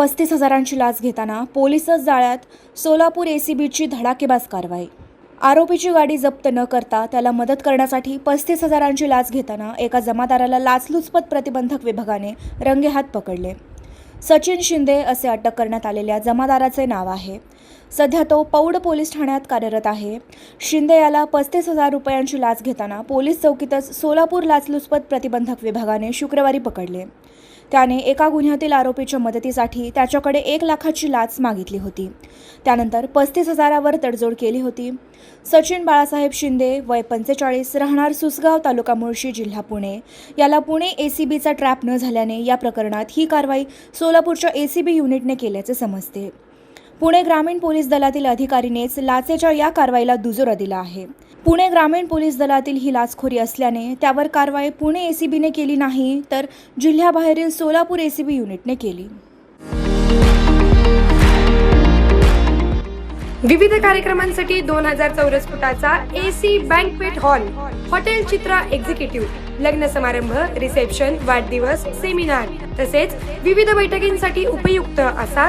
पस्तीस हजारांची लाच घेताना पोलिसच जाळ्यात सोलापूर एसीबीची धडाकेबाज कारवाई. आरोपीची गाडी जप्त न करता त्याला मदत करण्यासाठी पस्तीस हजारांची लाच घेताना एका जमादाराला लाचलुचपत प्रतिबंधक विभागाने रंगेहात पकडले. सचिन शिंदे असे अटक करण्यात आलेल्या जमादाराचे नाव आहे. सध्या तो पौड पोलीस ठाण्यात कार्यरत आहे. शिंदे याला पस्तीस हजार रुपयांची लाच घेताना पोलीस चौकीतच सोलापूर लाचलुचपत प्रतिबंधक विभागाने शुक्रवारी पकडले. त्याने एका गुन्ह्यातील आरोपीच्या मदतीसाठी त्याच्याकडे एक लाखाची लाच मागितली होती. त्यानंतर पस्तीस हजारावर तडजोड केली होती. सचिन बाळासाहेब शिंदे वय पंचेचाळीस राहणार सुसगाव तालुका मुळशी जिल्हा पुणे. याला पुणे एसीबीचा ट्रॅप न झाल्याने या प्रकरणात ही कारवाई सोलापूरच्या एसीबी युनिटने केल्याचे समजते. पुणे ग्रामीण पोलीस दलातील अधिकारीनेच लाचेच्या या कारवाईला दुजोरा दिला आहे. पुणे ग्रामीण पोलीस दलातील ही लाचखोरी असल्याने त्यावर कारवाई पुणे एसीबीने केली नाही तर जिल्ह्याबाहेरील सोलापूर एसीबी युनिटने केली. विविध कार्यक्रमांसाठी दोन हजार चौरस फुटाचा AC banquet hall hotel Chitra executive लग्न समारंभ रिसेप्शन वाढदिवस सेमिनार तसेच विविध बैठकींसाठी उपयुक्त असा